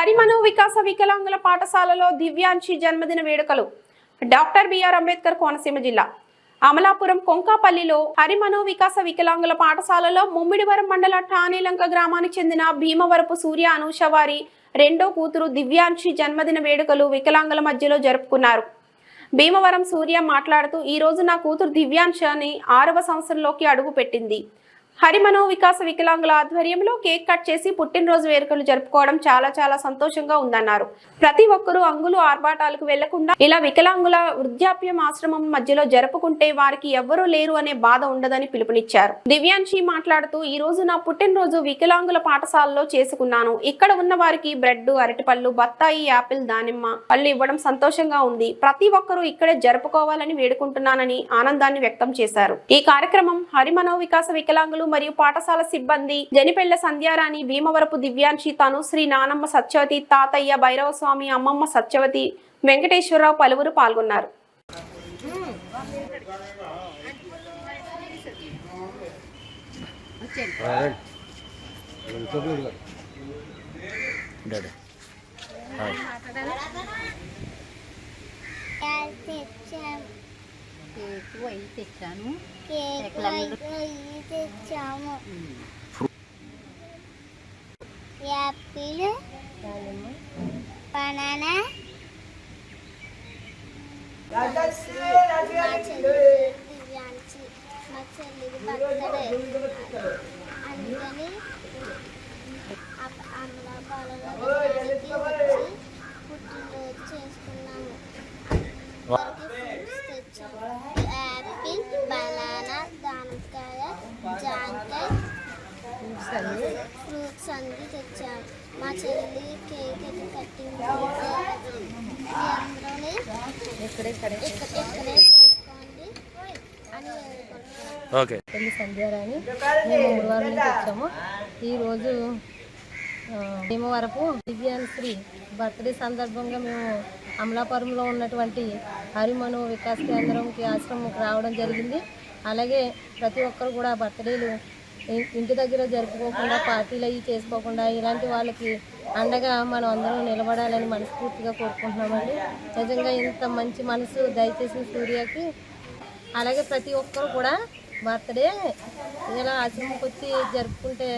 హరిమను వికాస వికలాంగుల పాఠశాలలో దివ్యాంశి జన్మదిన వేడుకలు. డాక్టర్ బిఆర్ అంబేద్కర్ కోనసీమ జిల్లా. అమలాపురం కొంకాపల్లిలో హరిమను వికాస వికలాంగుల పాఠశాలలో ముమ్మిడివరం మండల ఠానేలంక గ్రామానికి చెందిన భీమవరపు సూర్య అనూష వారి రెండో కూతురు దివ్యాంశి జన్మదిన వేడుకలు వికలాంగుల మధ్యలో జరుపుకున్నారు. భీమవరం సూర్య మాట్లాడుతూ ఈరోజు నా కూతురు దివ్యాంశ అని ఆరవ సంవత్సరంలోకి అడుగు పెట్టింది హరిమనో వికాస వికలాంగుల ఆధ్వర్యంలో కేక్ కట్ చేసి పుట్టినరోజు వేడుకలు జరుపుకోవడం చాలా చాలా సంతోషంగా ఉందన్నారు. ప్రతి ఒక్కరూ అంగులు ఆర్భాటాలకు వెళ్ళకుండా ఇలా వికలాంగుల వృద్ధాప్యం ఆశ్రమం మధ్యలో జరుపుకుంటే వారికి ఎవ్వరూ లేరు అనే బాధ ఉండదని పిలుపునిచ్చారు. దివ్యాంశి మాట్లాడుతూ ఈ రోజు నా పుట్టినరోజు వికలాంగుల పాఠశాలలో చేసుకున్నాను. ఇక్కడ ఉన్న వారికి బ్రెడ్ అరటిపళ్ళు బత్తాయి యాపిల్ దానిమ్మ పళ్ళు ఇవ్వడం సంతోషంగా ఉంది. ప్రతి ఒక్కరూ ఇక్కడే జరుపుకోవాలని వేడుకుంటున్నానని ఆనందాన్ని వ్యక్తం చేశారు. ఈ కార్యక్రమం హరిమనో వికాస వికలాంగులు మరియు పాఠశాల సిబ్బంది జనిపెళ్ళ సంధ్యారాణి భీమవరపు దివ్యాంశి తనుశ్రీ నానమ్మ సత్యవతి తాతయ్య భైరవస్వామి అమ్మమ్మ సత్యవతి వెంకటేశ్వరరావు పలువురు పాల్గొన్నారు. కేక్ అవి తెచ్చాను తెచ్చాము యాపిల్ బనానా అందుకని విగ్రహానికి వచ్చి పుట్టినరోజు చేసుకున్నాము జాంకాయ ఫ్రూట్స్ అన్ని మా చెల్లి కేక్ అయితే కట్టింగ్ ఇక్కడే ఇక్కడే చేసుకోండి. అని ఓకే. సంధ్యారాణి మేము మూడువారం నుంచి వచ్చాము. ఈరోజు ఆ, భీమవరపు దివ్యాన్శ్రీ బర్త్డే సందర్భంగా మేము అమలాపురంలో ఉన్నటువంటి హరిమను వికాస్ కేంద్రంకి ఆశ్రమంకి రావడం జరిగింది. అలాగే ప్రతి ఒక్కరు కూడా బర్త్డేలు ఇంటి దగ్గర జరుపుకోకుండా పార్టీలు అవి చేసుకోకుండా ఇలాంటి వాళ్ళకి అండగా మనం అందరం నిలబడాలని మనస్ఫూర్తిగా కోరుకుంటున్నామండి. నిజంగా ఇంత మంచి మనసు దయచేసిన సూర్యకి అలాగే ప్రతి ఒక్కరు కూడా బర్త్డే ఇలా ఆశ్రమంకి వచ్చి జరుపుకుంటే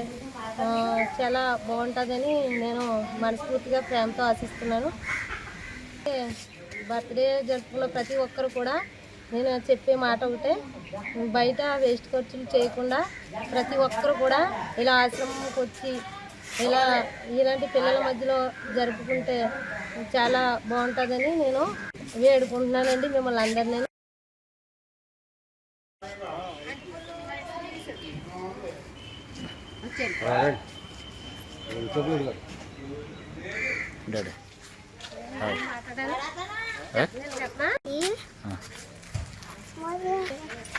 చాలా బాగుంటుందని నేను మనస్ఫూర్తిగా ప్రేమతో ఆశిస్తున్నాను. బర్త్డే జరుపుకున్న ప్రతి ఒక్కరు కూడా నేను చెప్పే మాట ఒకటే. బయట వేస్ట్ ఖర్చులు చేయకుండా ప్రతి ఒక్కరు కూడా ఇలా ఆశ్రమంకి వచ్చి ఇలా ఇలాంటి పిల్లల మధ్యలో జరుపుకుంటే చాలా బాగుంటుందని నేను వేడుకుంటున్నానండి మిమ్మల్ని అందరినీ. డాడీ 我呢